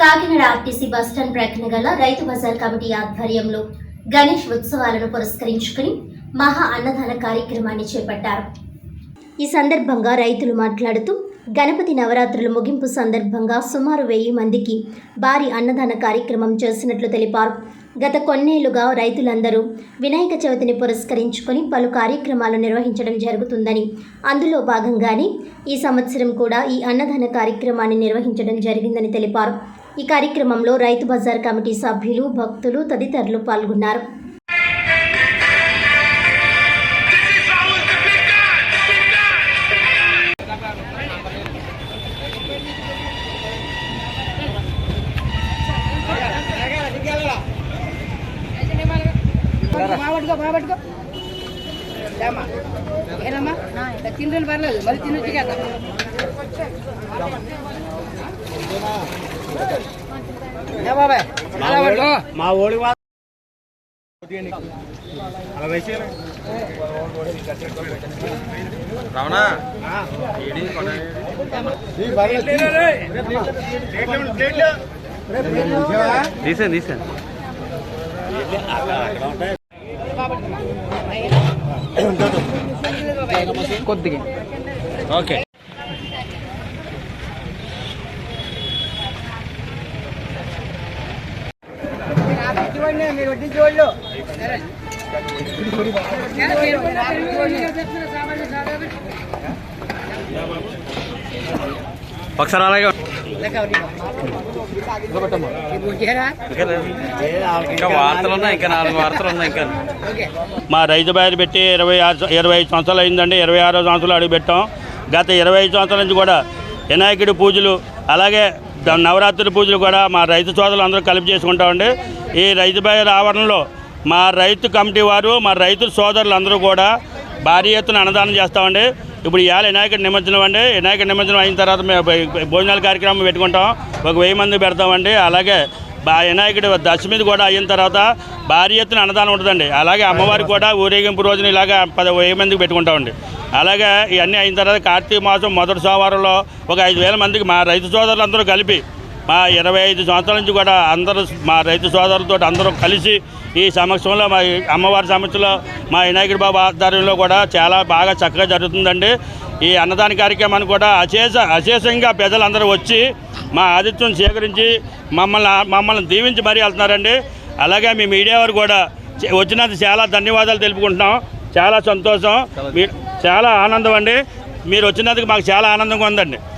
Kakinada RTC bus stand ప్రక్కన గల Rythu Bazar committee ఆధ్వర్యంలో గణేష్ ఉత్సవాలను పురస్కరించుకుని మహా అన్నదాన కార్యక్రమాన్ని చేపట్టారు. ఈ సందర్భంగా రైతులు మాట్లాడుతూ గణపతి నవరాత్రుల ముగింపు సందర్భంగా సుమారు వెయ్యి మందికి భారీ అన్నదాన కార్యక్రమం చేసినట్లు తెలిపారు. గత కొన్నేళ్ళుగా రైతులందరూ వినాయక చవితిని పురస్కరించుకొని పలు కార్యక్రమాలు నిర్వహించడం జరుగుతుందని అందులో భాగంగానే ఈ సంవత్సరం కూడా ఈ అన్నదాన కార్యక్రమాన్ని నిర్వహించడం జరిగిందని తెలిపారు. ఈ కార్యక్రమంలో రైతు బజార్ కమిటీ సభ్యులు భక్తులు తదితరులు పాల్గొన్నారు. బాబట్టుకో బాబట్టుకో ఏమ్మా ఏనమ్మా? తిండి పర్లేదు మళ్ళీ తినొచ్చు కదా మా ఓడి. రావణా ప్లేట్లు, ప్లేట్లు. తీసాను తీసాను కొద్దిగా ఓకే మీరు వడ్డించి వాళ్ళు ఒకసారి అలాగే మా రైతు బయలు పెట్టి ఇరవై ఆరు ఇరవై ఐదు సంవత్సరాలు అయిందండి. ఇరవై ఆరో సంవత్సరాలు అడుగు పెట్టాం. గత ఇరవై ఐదు సంవత్సరాల నుంచి కూడా వినాయకుడి పూజలు అలాగే నవరాత్రి పూజలు కూడా మా రైతు సోదరులు అందరూ కలిపి చేసుకుంటామండి ఈ రైతు బయలు ఆవరణలో మా రైతు కమిటీ వారు మా రైతు సోదరులు అందరూ కూడా భారీ ఎత్తున అన్నదానం చేస్తామండి ఇప్పుడు ఇవాళ వినాయకుడి నిమజ్జనం అండి. వినాయకుడి నిమజ్జనం అయిన తర్వాత మేము భోజనాల కార్యక్రమం పెట్టుకుంటాం. ఒక వెయ్యి మంది పెడతామండి. అలాగే బా వినాయకుడి దశమిది కూడా అయిన తర్వాత భారీ ఎత్తున అన్నదానం ఉంటుందండి. అలాగే అమ్మవారికి కూడా ఊరేగింపు రోజున ఇలాగ పది వెయ్యి మందికి పెట్టుకుంటామండి. అలాగే ఇవన్నీ అయిన తర్వాత కార్తీక మాసం మొదటి సోమవారంలో ఒక ఐదు వేల మందికి మా రైతు సోదరులందరూ కలిపి మా ఇరవై ఐదు సంవత్సరాల నుంచి కూడా అందరూ మా రైతు సోదరులతో అందరూ కలిసి ఈ సమక్షంలో మా అమ్మవారి సమక్షంలో మా వినాయకుడి బాబు ఆధ్వర్యంలో కూడా చాలా బాగా చక్కగా జరుగుతుందండి. ఈ అన్నదాన కార్యక్రమాన్ని కూడా అశేష అశేషంగా ప్రజలందరూ వచ్చి మా ఆతిథ్యం స్వీకరించి మమ్మల్ని మమ్మల్ని దీవించి మరీ వెళ్తున్నారండి. అలాగే మీ మీడియా వారు కూడా చే- వచ్చినందుకు చాలా ధన్యవాదాలు తెలుపుకుంటున్నాం. చాలా సంతోషం. చాలా ఆనందం అండి. మీరు వచ్చినందుకు మాకు చాలా ఆనందంగా ఉందండి.